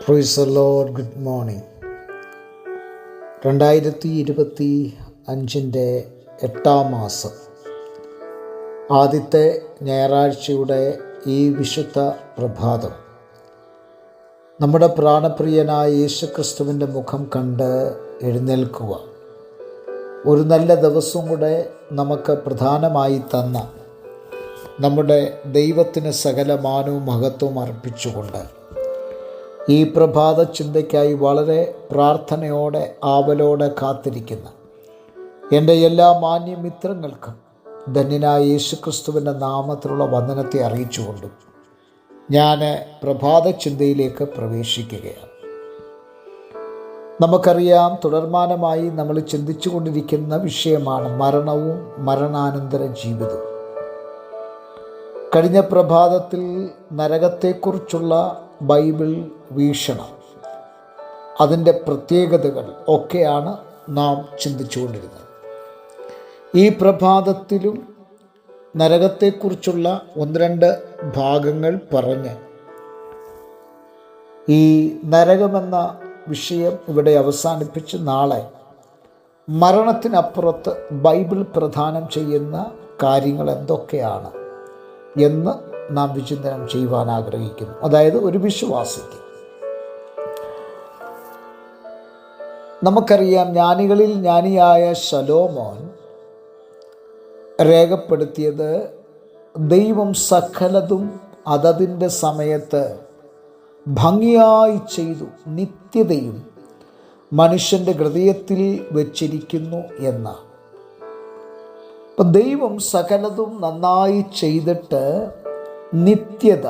പ്രൊയ്സ് load good morning രണ്ടായിരത്തി ഇരുപത്തി അഞ്ചിന്റെ എട്ടാം മാസം. ആദ്യത്തെ ഞായറാഴ്ചയുടെ ഈ വിശുദ്ധ പ്രഭാതം. നമ്മുടെ പ്രാണപ്രിയനായ യേശുക്രിസ്തുവിന്റെ മുഖം കണ്ട് എഴുന്നേൽക്കുക. ഒരു നല്ല ദിവസം കൂടെ നമുക്ക് പ്രധാനമായി തന്ന നമ്മുടെ ദൈവത്തിന് സകല മാനവും മഹത്വവും അർപ്പിച്ചുകൊണ്ട് ഈ പ്രഭാത ചിന്തയ്ക്കായി വളരെ പ്രാർത്ഥനയോടെ ആവലോടെ കാത്തിരിക്കുന്ന എന്റെ എല്ലാ മാന്യമിത്രങ്ങൾക്കും ധന്യനായ യേശുക്രിസ്തുവിന്റെ നാമത്തിലുള്ള വന്ദനത്തെ അറിയിച്ചുകൊണ്ടും ഞാൻ പ്രഭാത ചിന്തയിലേക്ക് പ്രവേശിക്കുകയാണ്. നമുക്കറിയാം തുടർമാനമായി നമ്മൾ ചിന്തിച്ചു കൊണ്ടിരിക്കുന്ന വിഷയമാണ് മരണവും മരണാനന്തര ജീവിതവും. കഴിഞ്ഞ പ്രഭാതത്തിൽ നരകത്തെക്കുറിച്ചുള്ള ബൈബിൾ വീക്ഷണം. അതിന്റെ പ്രത്യേകതകൾ ഒക്കെയാണ് നാം ചിന്തിച്ചുകൊണ്ടിരുന്നത്. ഈ പ്രഭാതത്തിലും നരകത്തെക്കുറിച്ചുള്ള ഒന്ന് രണ്ട് ഭാഗങ്ങൾ പറഞ്ഞ് ഈ നരകമെന്ന വിഷയം ഇവിടെ അവസാനിപ്പിച്ച് നാളെ മരണത്തിനപ്പുറത്ത് ബൈബിൾ പ്രധാനം ചെയ്യുന്ന കാര്യങ്ങൾ എന്തൊക്കെയാണ് എന്ന് നാം വിചിന്തനം ചെയ്യുവാൻ ആഗ്രഹിക്കുന്നു. അതായത് ഒരു വിശ്വാസിക്ക്. നമുക്കറിയാം ജ്ഞാനികളിൽ ജ്ഞാനിയായ ശലോമോൻ രേഖപ്പെടുത്തിയത് ദൈവം സകലതും അതതിന്റെ സമയത്ത് ഭംഗിയായി ചെയ്തു നിത്യതയും മനുഷ്യന്റെ ഹൃദയത്തിൽ വച്ചിരിക്കുന്നു എന്ന അപ്പം ദൈവം സകലതും നന്നായി ചെയ്തിട്ട് നിത്യത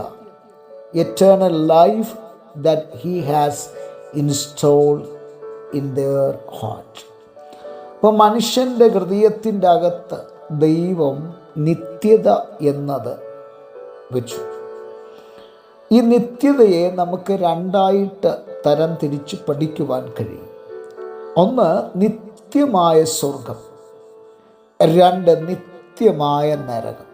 eternal life that he has install in their heart അപ്പോൾ മനുഷ്യന്റെ ഹൃദയത്തിന്റെ അകത്ത് ദൈവം നിത്യത എന്നത് വെച്ചു. ഈ നിത്യതയെ നമുക്ക് രണ്ടായിട്ട് തരം തിരിച്ച് പഠിക്കുവാൻ കഴിയും. ഒന്ന് നിത്യമായ സ്വർഗം രണ്ട് നിത്യമായ നരകം.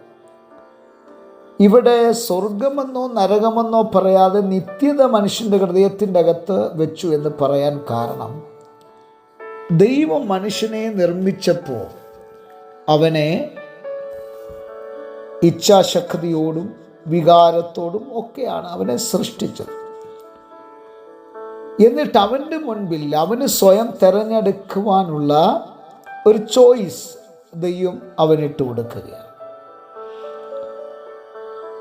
ഇവിടെ സ്വർഗമെന്നോ നരകമെന്നോ പറയാതെ നിത്യത മനുഷ്യന്റെ ഹൃദയത്തിന്റെ അകത്ത് വെച്ചു എന്ന് പറയാൻ കാരണം ദൈവം മനുഷ്യനെ നിർമ്മിച്ചപ്പോൾ അവനെ ഇച്ഛാശക്തിയോടും വികാരത്തോടും ഒക്കെയാണ് അവനെ സൃഷ്ടിച്ചത്. എന്നിട്ട് അവന്റെ മുൻപിൽ അവന് സ്വയം തിരഞ്ഞെടുക്കുവാനുള്ള ഒരു ചോയ്സ് ദൈവം അവനിട്ട് കൊടുക്കുകയാണ്.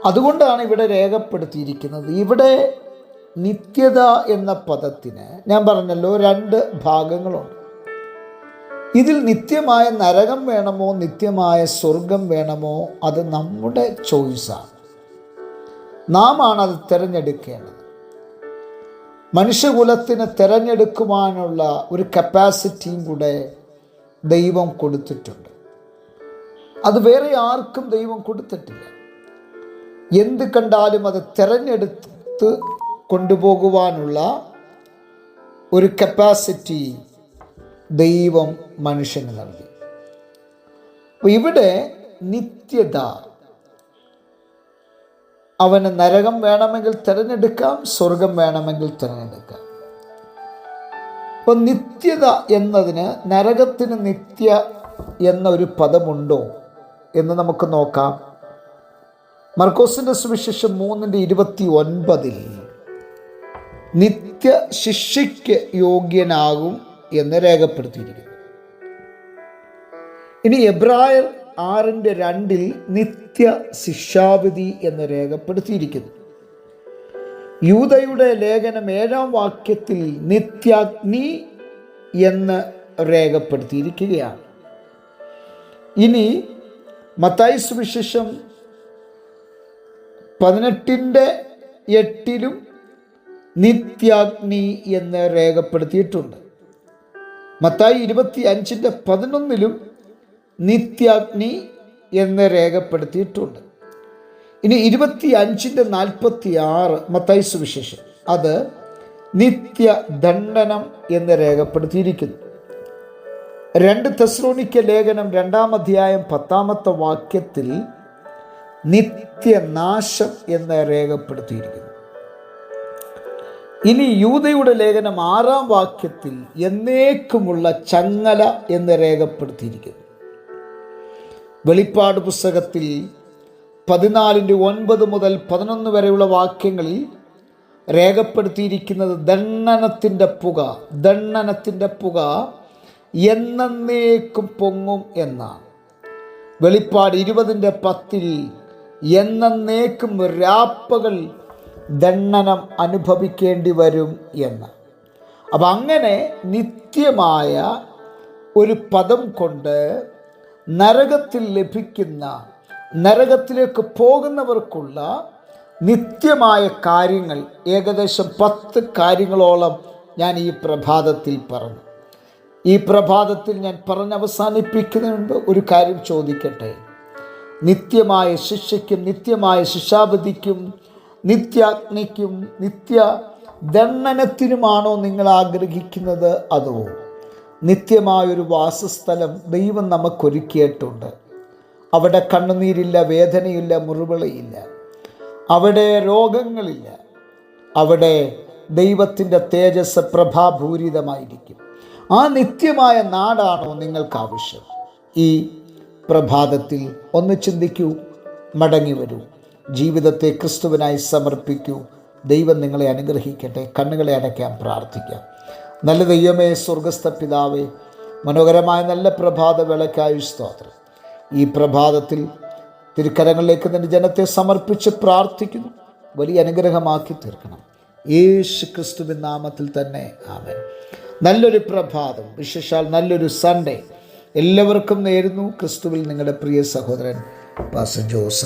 അതുകൊണ്ടാണ് ഇവിടെ രേഖപ്പെടുത്തിയിരിക്കുന്നത്. ഇവിടെ നിത്യത എന്ന പദത്തിന് ഞാൻ പറഞ്ഞല്ലോ രണ്ട് ഭാഗങ്ങളുണ്ട്. ഇതിൽ നിത്യമായ നരകം വേണമോ നിത്യമായ സ്വർഗം വേണമോ അത് നമ്മുടെ ചോയ്സാണ്. നാം ആണ് അത് തിരഞ്ഞെടുക്കേണ്ടത്. മനുഷ്യകുലത്തിന് തിരഞ്ഞെടുക്കുവാനുള്ള ഒരു കപ്പാസിറ്റിയും കൂടെ ദൈവം കൊടുത്തിട്ടുണ്ട്. അത് വേറെ ആർക്കും ദൈവം കൊടുത്തിട്ടില്ല. എന്ത് കണ്ടാലും അത് തിരഞ്ഞെടുത്ത് കൊണ്ടുപോകുവാനുള്ള ഒരു കപ്പാസിറ്റി ദൈവം മനുഷ്യന് നൽകി. ഇവിടെ നിത്യത അവന് നരകം വേണമെങ്കിൽ തിരഞ്ഞെടുക്കാം സ്വർഗം വേണമെങ്കിൽ തിരഞ്ഞെടുക്കാം. അപ്പോൾ നിത്യത എന്നതിന് നരകത്തിന് നിത്യ എന്നൊരു പദമുണ്ടോ എന്ന് നമുക്ക് നോക്കാം. മർക്കോസിന്റെ സുവിശേഷം മൂന്നിന്റെ ഇരുപത്തി ഒൻപതിൽ നിത്യ ശിക്ഷയ്ക്ക് യോഗ്യനാകും എന്ന് രേഖപ്പെടുത്തിയിരിക്കുന്നു. ഇനി എബ്രായർ ആറിന്റെ രണ്ടിൽ നിത്യ ശിക്ഷാവിധി എന്ന് രേഖപ്പെടുത്തിയിരിക്കുന്നു. യൂതയുടെ ലേഖനം ഏഴാം വാക്യത്തിൽ നിത്യാഗ്നി എന്ന് രേഖപ്പെടുത്തിയിരിക്കുകയാണ്. ഇനി മത്തായി സുവിശേഷം പതിനെട്ടിന്റെ എട്ടിലും നിത്യാഗ്നി എന്ന് രേഖപ്പെടുത്തിയിട്ടുണ്ട്. മത്തായി ഇരുപത്തി അഞ്ചിന്റെ പതിനൊന്നിലും നിത്യാഗ്നി എന്ന് രേഖപ്പെടുത്തിയിട്ടുണ്ട്. ഇനി ഇരുപത്തി അഞ്ചിന്റെ നാൽപ്പത്തി ആറ് മത്തായി സുവിശേഷം അത് നിത്യ ദണ്ഡനം എന്ന് രേഖപ്പെടുത്തിയിരിക്കുന്നു. രണ്ട് തെസ്രോണിക്ക ലേഖനം രണ്ടാം അധ്യായം പത്താമത്തെ വാക്യത്തിൽ നിത്യനാശം എന്ന് രേഖപ്പെടുത്തിയിരിക്കുന്നു. ഇനി യൂതയുടെ ലേഖനം ആറാം വാക്യത്തിൽ എന്നേക്കുമുള്ള ചങ്ങല എന്ന് രേഖപ്പെടുത്തിയിരിക്കുന്നു. വെളിപ്പാട് പുസ്തകത്തിൽ പതിനാലിന്റെ ഒൻപത് മുതൽ പതിനൊന്ന് വരെയുള്ള വാക്യങ്ങളിൽ രേഖപ്പെടുത്തിയിരിക്കുന്നത് ദണ്ണനത്തിന്റെ പുക ദണ്ണനത്തിന്റെ പുക എന്നേക്കും പൊങ്ങും എന്നാണ്. വെളിപ്പാട് ഇരുപതിന്റെ പത്തിൽ എന്നേക്കും രാപ്പകൾ ദണ്ണനം അനുഭവിക്കേണ്ടി വരും എന്ന്. അപ്പം അങ്ങനെ നിത്യമായ ഒരു പദം കൊണ്ട് നരകത്തിൽ ലഭിക്കുന്ന നരകത്തിലേക്ക് പോകുന്നവർക്കുള്ള നിത്യമായ കാര്യങ്ങൾ ഏകദേശം പത്ത് കാര്യങ്ങളോളം ഞാൻ ഈ പ്രഭാതത്തിൽ പറഞ്ഞു. ഈ പ്രഭാതത്തിൽ ഞാൻ പറഞ്ഞ് അവസാനിപ്പിക്കുന്നതിന് മുൻപ് ഒരു കാര്യം ചോദിക്കട്ടെ? നിത്യമായ ശിക്ഷയ്ക്കും നിത്യമായ ശിക്ഷാപതിക്കും നിത്യാഗ്നിക്കും നിത്യ ദണ്ഡനത്തിനുമാണോ നിങ്ങൾ ആഗ്രഹിക്കുന്നത്? അതോ നിത്യമായൊരു വാസസ്ഥലം ദൈവം നമുക്കൊരുക്കിയിട്ടുണ്ട്. അവിടെ കണ്ണുനീരില്ല വേദനയില്ല മുറിവിളയില്ല. അവിടെ രോഗങ്ങളില്ല. അവിടെ ദൈവത്തിന്റെ തേജസ് പ്രഭാഭൂരിതമായിരിക്കും. ആ നിത്യമായ നാടാണോ നിങ്ങൾക്ക് ആവശ്യം ഈ പ്രഭാതത്തിൽ ഒന്ന് ചിന്തിക്കൂ മടങ്ങി വരൂ. ജീവിതത്തെ ക്രിസ്തുവിനായി സമർപ്പിക്കൂ. ദൈവം നിങ്ങളെ അനുഗ്രഹിക്കട്ടെ കണ്ണുകളെ അടയ്ക്കാൻ പ്രാർത്ഥിക്കാം. നല്ല ദൈവമേ സ്വർഗസ്ഥ പിതാവേ മനോഹരമായ നല്ല പ്രഭാത വിളക്കായു സ്തോത്രം. ഈ പ്രഭാതത്തിൽ തിരുക്കരങ്ങളിലേക്ക് നിന്റെ ജനത്തെ സമർപ്പിച്ച് പ്രാർത്ഥിക്കുന്നു. വലിയ അനുഗ്രഹമാക്കി തീർക്കണം. യേശു ക്രിസ്തുവിൻ നാമത്തിൽ തന്നെ ആമൻ. നല്ലൊരു പ്രഭാതം വിശേഷാൽ നല്ലൊരു സൺഡേ എല്ലാവർക്കും നേരുന്നു. ക്രിസ്തുവിൽ നിങ്ങളുടെ പ്രിയ സഹോദരൻ പാസ ജോസ്